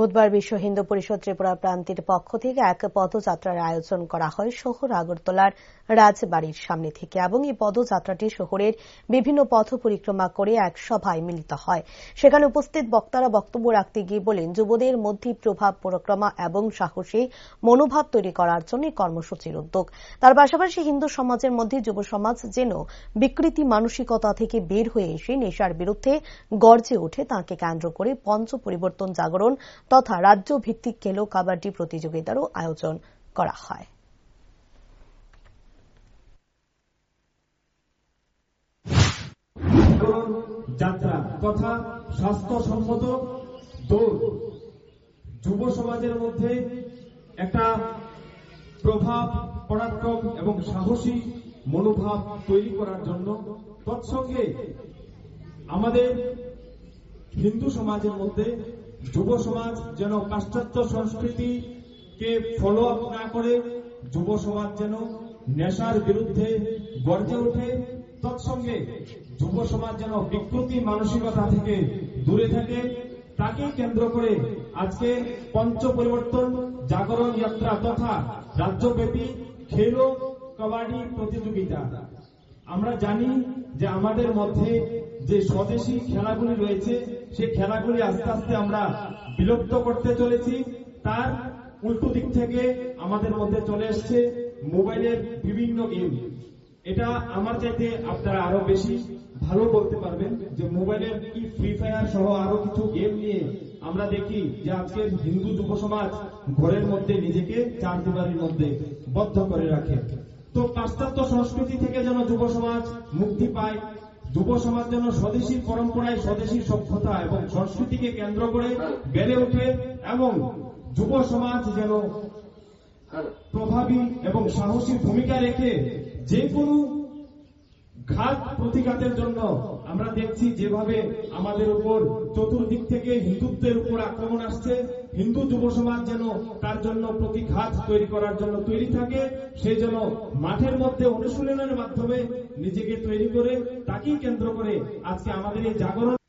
বুধবার বিশ্ব হিন্দু পরিষদ ত্রিপুরা প্রান্তির পক্ষ থেকে এক পদযাত্রার আয়োজন করা হয় শহর আগরতলার রাজবাড়ির সামনে থেকে এবং এই পদযাত্রাটি শহরের বিভিন্ন পথ পরিক্রমা করে এক সভায় মিলিত হয়। সেখানে উপস্থিত বক্তারা বক্তব্য রাখতে গিয়ে বলেন, যুবদের মধ্যে প্রভাব, পরিক্রমা এবং সাহসী মনোভাব তৈরি করার জন্য কর্মসূচির উদ্যোগ। তার পাশাপাশি হিন্দু সমাজের মধ্যে যুব সমাজ যেন বিকৃতি মানসিকতা থেকে বের হয়ে এসে নেশার বিরুদ্ধে গর্জে ওঠে, তাকে কেন্দ্র করে পঞ্চ পরিবর্তন জাগরণ তথা রাজ্য ভিত্তিক খেলো, কাবাডি প্রতিযোগিতারও আয়োজন করা হয়। যাত্রা তথা স্বাস্থ্যসম্মত দৌড় যুব সমাজের মধ্যে একটা প্রভাব, পরাক্রম এবং সাহসী মনোভাব তৈরি করার জন্য তৎসঙ্গে আমাদের হিন্দু সমাজের মধ্যে যুব সমাজ যেন পাশ্চাত্য সংস্কৃতিকে ফলো আপ না করে, যুব সমাজ যেন নেশার বিরুদ্ধে গর্জে ওঠে। তৎসঙ্গে যুব সমাজ যেন বিকৃতি মানসিকতা থেকে দূরে থাকে তাকে কেন্দ্র করে আজকে পঞ্চ পরিবর্তন জাগরণ যাত্রা তথা রাজ্যব্যাপী খেলো, কবাডি প্রতিযোগিতা। আমরা জানি যে আমাদের মধ্যে যে স্বদেশী খেলাগুলি রয়েছে, সেই খেলাগুলি আস্তে আস্তে আমরা বিলুপ্ত করতে চলেছি। তার উল্টো দিক থেকে আমাদের মধ্যে চলে এসছে মোবাইলের বিভিন্ন গেম। এটা আমার চাইতে আপনারা আরও বেশি ভালো বলতে পারবেন যে মোবাইলের কি ফ্রি ফায়ার সহ আরও কিছু গেম নিয়ে আমরা দেখি যে আজকের হিন্দু যুব সমাজ ঘরের মধ্যে নিজেকে চার দিবারের মধ্যে বদ্ধ করে রাখে। তো পাশ্চাত্য সংস্কৃতি থেকে যেন যুব সমাজ মুক্তি পায় যুব সমাজ যেন স্বদেশী পরম্পরায় স্বদেশী সভ্যতা এবং সংস্কৃতিকে কেন্দ্র করে বেড়ে ওঠে এবং যুব সমাজ যেন প্রভাবী এবং সাহসী ভূমিকা রেখে যে কোনো ঘাত প্রতিঘাতের জন্য আমরা দেখছি যেভাবে আমাদের উপর চতুর্দিক থেকে হিন্দুত্বের যুব সমাজ যেন তার জন্য প্রতিঘাত তৈরি করার জন্য তৈরি থাকে সেই জন্য মাঠের মধ্যে অনুশীলনের মাধ্যমে নিজেকে তৈরি করে তাকেই কেন্দ্র করে আজকে আমাদের এই জাগরণ